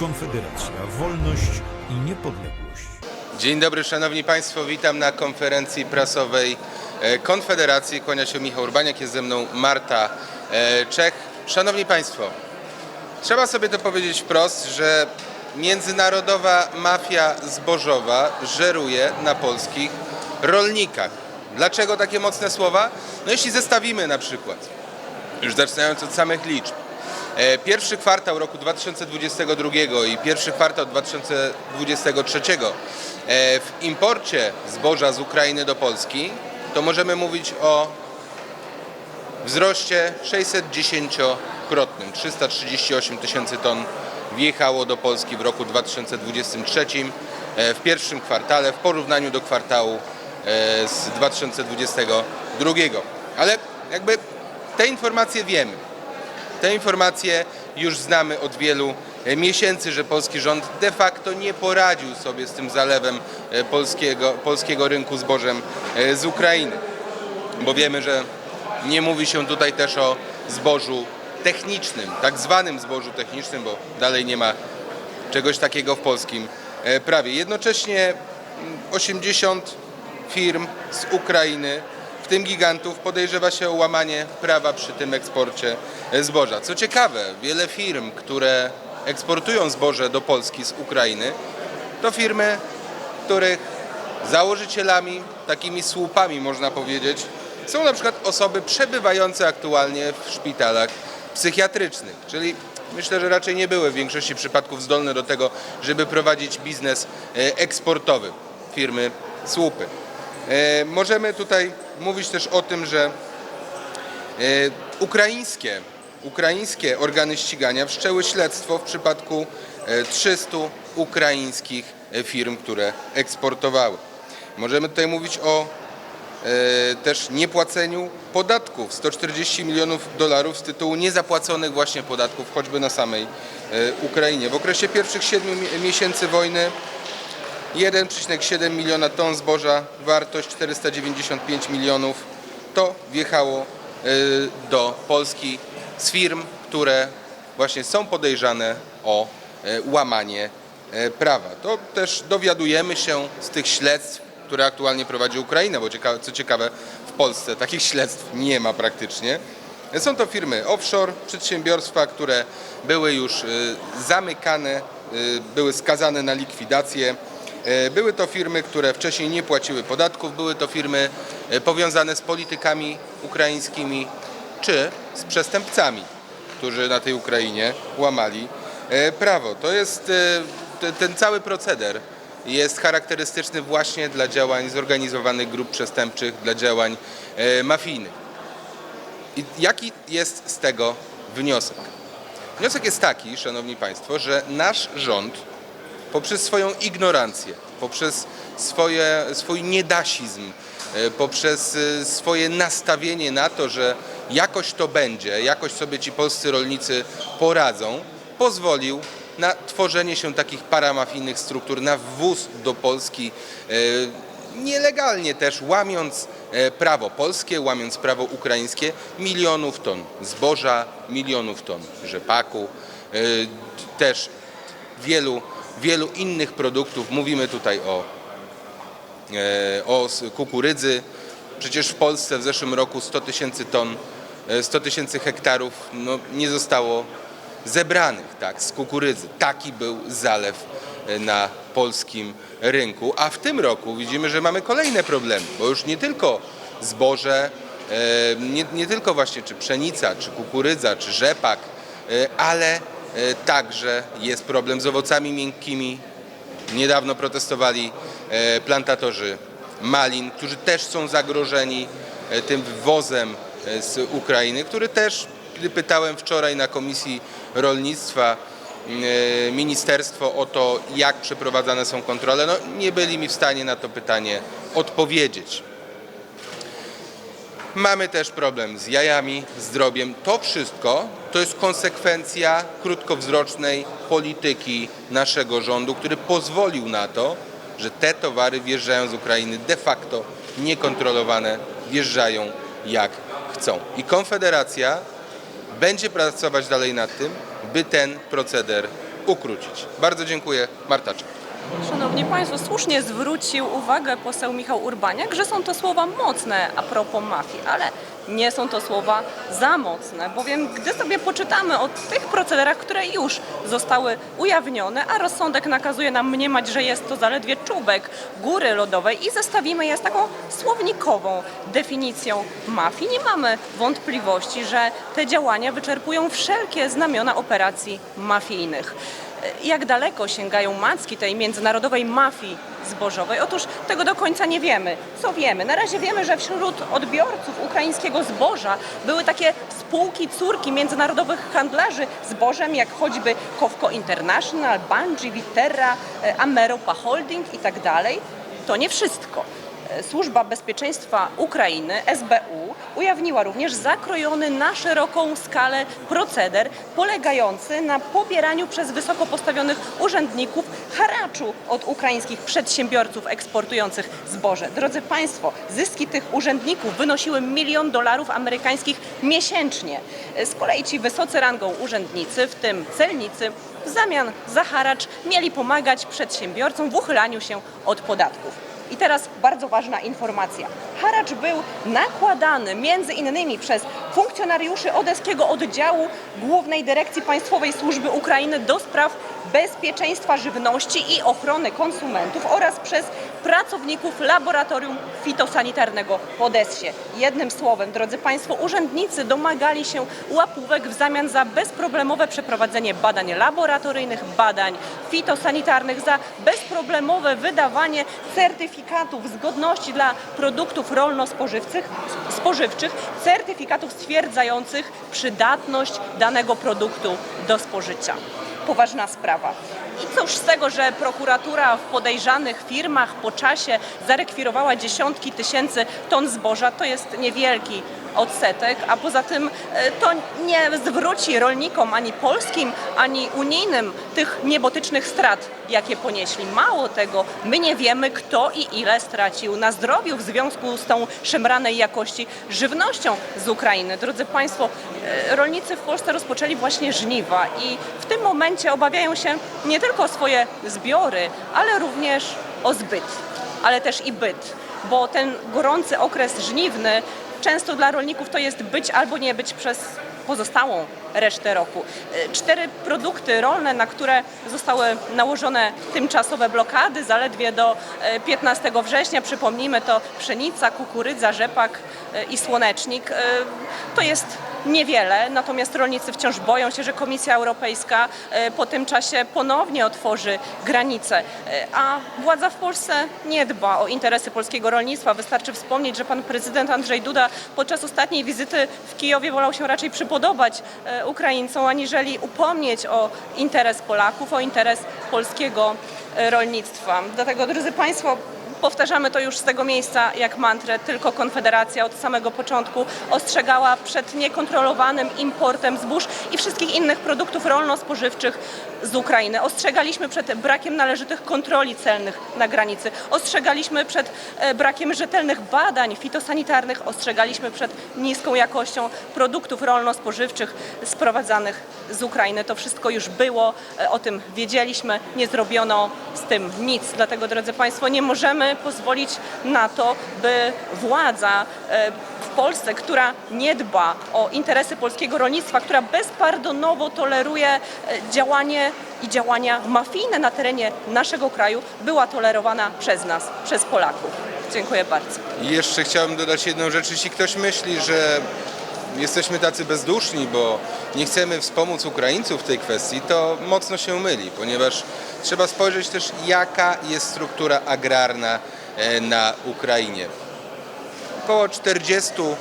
Konfederacja, wolność i niepodległość. Dzień dobry Szanowni Państwo, witam na konferencji prasowej e, Konfederacji. Kłania się Michał Urbaniak, jest ze mną Marta e, Czech. Szanowni Państwo, trzeba sobie to powiedzieć wprost, że międzynarodowa mafia zbożowa żeruje na polskich rolnikach. Dlaczego takie mocne słowa? No jeśli zestawimy na przykład, już zaczynając od samych liczb, Pierwszy kwartał roku 2022 i pierwszy kwartał 2023 e, w imporcie zboża z Ukrainy do Polski to możemy mówić o wzroście 610-krotnym. 338 tysięcy ton wjechało do Polski w roku 2023 e, w pierwszym kwartale w porównaniu do kwartału e, z 2022. Ale jakby te informacje wiemy. Te informacje już znamy od wielu e, miesięcy, że polski rząd de facto nie poradził sobie z tym zalewem e, polskiego, polskiego rynku zbożem e, z Ukrainy. Bo wiemy, że nie mówi się tutaj też o zbożu technicznym, tak zwanym zbożu technicznym, bo dalej nie ma czegoś takiego w polskim prawie. Jednocześnie mm, 80 firm z Ukrainy, w tym gigantów, podejrzewa się o łamanie prawa przy tym eksporcie e, zboża. Co ciekawe, wiele firm, które eksportują zboże do Polski z Ukrainy, to firmy, których założycielami, takimi słupami można powiedzieć, są na przykład osoby przebywające aktualnie w szpitalach psychiatrycznych, czyli myślę, że raczej nie były w większości przypadków zdolne do tego, żeby prowadzić biznes e, eksportowy firmy słupy. E, Możemy tutaj mówić też o tym, że e, ukraińskie, ukraińskie organy ścigania wszczęły śledztwo w przypadku e, 300 ukraińskich e, firm, które eksportowały. Możemy tutaj mówić o e, też niepłaceniu podatków 140 milionów dolarów z tytułu niezapłaconych właśnie podatków choćby na samej Ukrainie. W okresie pierwszych 7 miesięcy wojny 1,7 miliona ton zboża, wartość 495 milionów, to wjechało y, do Polski z firm, które właśnie są podejrzane o y, łamanie y, prawa. To też dowiadujemy się z tych śledztw, które aktualnie prowadzi Ukraina, bo co ciekawe w Polsce takich śledztw nie ma praktycznie. Są to firmy offshore, przedsiębiorstwa, które były już zamykane, były skazane na likwidację. E, Były to firmy, które wcześniej nie płaciły podatków, były to firmy e, powiązane z politykami ukraińskimi czy z przestępcami, którzy na tej Ukrainie łamali e, prawo. To jest te- ten cały proceder jest charakterystyczny właśnie dla działań zorganizowanych grup przestępczych, dla działań mafijnych. I jaki jest z tego wniosek? Wniosek jest taki, Szanowni Państwo, że nasz rząd poprzez swoją ignorancję, poprzez swoje, swój niedasizm, e, poprzez e, swoje nastawienie na to, że jakoś to będzie, jakoś sobie ci polscy rolnicy poradzą, pozwolił na tworzenie się takich paramafijnych struktur, na wwóz do Polski e, nielegalnie też, łamiąc prawo polskie, łamiąc prawo ukraińskie, milionów ton zboża, milionów ton rzepaku, też wielu, wielu innych produktów. Mówimy tutaj o, e, o kukurydzy. Przecież w Polsce w zeszłym roku 100 tysięcy ton, e, 100 tysięcy hektarów no, nie zostało zebranych tak, z kukurydzy. Taki był zalew e, na polskim rynku. A w tym roku widzimy, że mamy kolejne problemy, bo już nie tylko zboże, e, nie, nie tylko właśnie czy pszenica, czy kukurydza, czy rzepak, e, ale e, także jest problem z owocami miękkimi. Niedawno protestowali e, plantatorzy malin, którzy też są zagrożeni e, tym wwozem e, z Ukrainy, który też, gdy pytałem wczoraj na Komisji Rolnictwa e, ministerstwo o to, jak przeprowadzane są kontrole, no nie byli mi w stanie na to pytanie odpowiedzieć. Mamy też problem z jajami, z drobiem. To wszystko to jest konsekwencja krótkowzrocznej polityki naszego rządu, który pozwolił na to, że te towary wjeżdżają z Ukrainy de facto niekontrolowane, wjeżdżają jak chcą. I Konfederacja będzie pracować dalej nad tym, by ten proceder ukrócić. Bardzo dziękuję. Marta Czek. Szanowni Państwo, słusznie zwrócił uwagę poseł Michał Urbaniak, że są to słowa mocne a propos mafii, ale nie są to słowa za mocne, bowiem gdy sobie poczytamy o tych procederach, które już zostały ujawnione, a rozsądek nakazuje nam mniemać, że jest to zaledwie czubek góry lodowej i zestawimy je z taką słownikową definicją mafii, nie mamy wątpliwości, że te działania wyczerpują wszelkie znamiona operacji mafijnych jak daleko sięgają macki tej międzynarodowej mafii zbożowej? Otóż tego do końca nie wiemy. Co wiemy? Na razie wiemy, że wśród odbiorców ukraińskiego zboża były takie spółki, córki międzynarodowych handlarzy zbożem, jak choćby Kowko International, Bungie, Viterra, e, Ameropa Holding i tak dalej. To nie wszystko. Służba Bezpieczeństwa Ukrainy, SBU, ujawniła również zakrojony na szeroką skalę proceder polegający na pobieraniu przez wysoko postawionych urzędników haraczu od ukraińskich przedsiębiorców eksportujących zboże. Drodzy Państwo, zyski tych urzędników wynosiły milion dolarów amerykańskich miesięcznie. Z kolei ci wysocy rangą urzędnicy, w tym celnicy, w zamian za haracz mieli pomagać przedsiębiorcom w uchylaniu się od podatków. I teraz bardzo ważna informacja. Haracz był nakładany między innymi przez funkcjonariuszy Odeskiego Oddziału Głównej Dyrekcji Państwowej Służby Ukrainy do spraw bezpieczeństwa żywności i ochrony konsumentów oraz przez pracowników laboratorium fitosanitarnego w Odessie. Jednym słowem, drodzy Państwo, urzędnicy domagali się łapówek w zamian za bezproblemowe przeprowadzenie badań laboratoryjnych, badań fitosanitarnych, za bezproblemowe wydawanie certyfikatów zgodności dla produktów rolno-spożywczych, spożywczych, certyfikatów stwierdzających przydatność danego produktu do spożycia. Poważna sprawa. I cóż z tego, że prokuratura w podejrzanych firmach po czasie zarekwirowała dziesiątki tysięcy ton zboża, to jest niewielki odsetek, a poza tym e, to nie zwróci rolnikom ani polskim, ani unijnym tych niebotycznych strat, jakie ponieśli. Mało tego, my nie wiemy, kto i ile stracił na zdrowiu w związku z tą szemranej jakości żywnością z Ukrainy. Drodzy Państwo, e, rolnicy w Polsce rozpoczęli właśnie żniwa i w tym momencie obawiają się nie tylko o swoje zbiory, ale również o zbyt, ale też i byt, bo ten gorący okres żniwny często dla rolników to jest być albo nie być przez pozostałą resztę roku. E, Cztery produkty rolne, na które zostały nałożone tymczasowe blokady zaledwie do e, 15 września. Przypomnijmy to pszenica, kukurydza, rzepak e, i słonecznik. E, To jest niewiele, natomiast rolnicy wciąż boją się, że Komisja Europejska e, po tym czasie ponownie otworzy granice, E, a władza w Polsce nie dba o interesy polskiego rolnictwa. Wystarczy wspomnieć, że pan prezydent Andrzej Duda podczas ostatniej wizyty w Kijowie wolał się raczej przypodobać e, Ukraińcom, aniżeli upomnieć o interes Polaków, o interes polskiego rolnictwa. Dlatego, drodzy Państwo, Powtarzamy to już z tego miejsca jak mantrę, tylko Konfederacja od samego początku ostrzegała przed niekontrolowanym importem zbóż i wszystkich innych produktów rolno-spożywczych z Ukrainy. Ostrzegaliśmy przed brakiem należytych kontroli celnych na granicy. Ostrzegaliśmy przed e, brakiem rzetelnych badań fitosanitarnych. Ostrzegaliśmy przed niską jakością produktów rolno-spożywczych sprowadzanych z Ukrainy. To wszystko już było, e, o tym wiedzieliśmy, nie zrobiono z tym nic. Dlatego, drodzy Państwo, nie możemy pozwolić na to, by władza e, w Polsce, która nie dba o interesy polskiego rolnictwa, która bezpardonowo toleruje e, działanie i działania mafijne na terenie naszego kraju, była tolerowana przez nas, przez Polaków. Dziękuję bardzo. I jeszcze chciałem dodać jedną rzecz. Jeśli ktoś myśli, że jesteśmy tacy bezduszni, bo nie chcemy wspomóc Ukraińców w tej kwestii, to mocno się myli, ponieważ trzeba spojrzeć też, jaka jest struktura agrarna e, na Ukrainie. Około 40%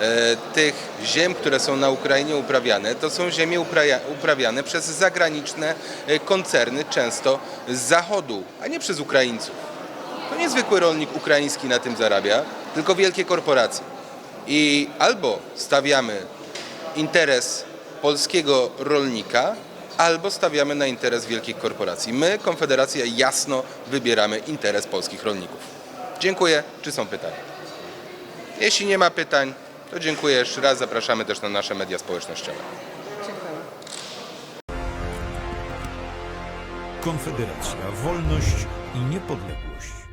e, tych ziem, które są na Ukrainie uprawiane, to są ziemie uprawiane przez zagraniczne e, koncerny, często z zachodu, a nie przez Ukraińców. To niezwykły rolnik ukraiński na tym zarabia, tylko wielkie korporacje. I albo stawiamy interes polskiego rolnika, albo stawiamy na interes wielkich korporacji. My, Konfederacja, jasno wybieramy interes polskich rolników. Dziękuję. Czy są pytania? Jeśli nie ma pytań, to dziękuję jeszcze raz. Zapraszamy też na nasze media społecznościowe. Konfederacja, wolność i niepodległość.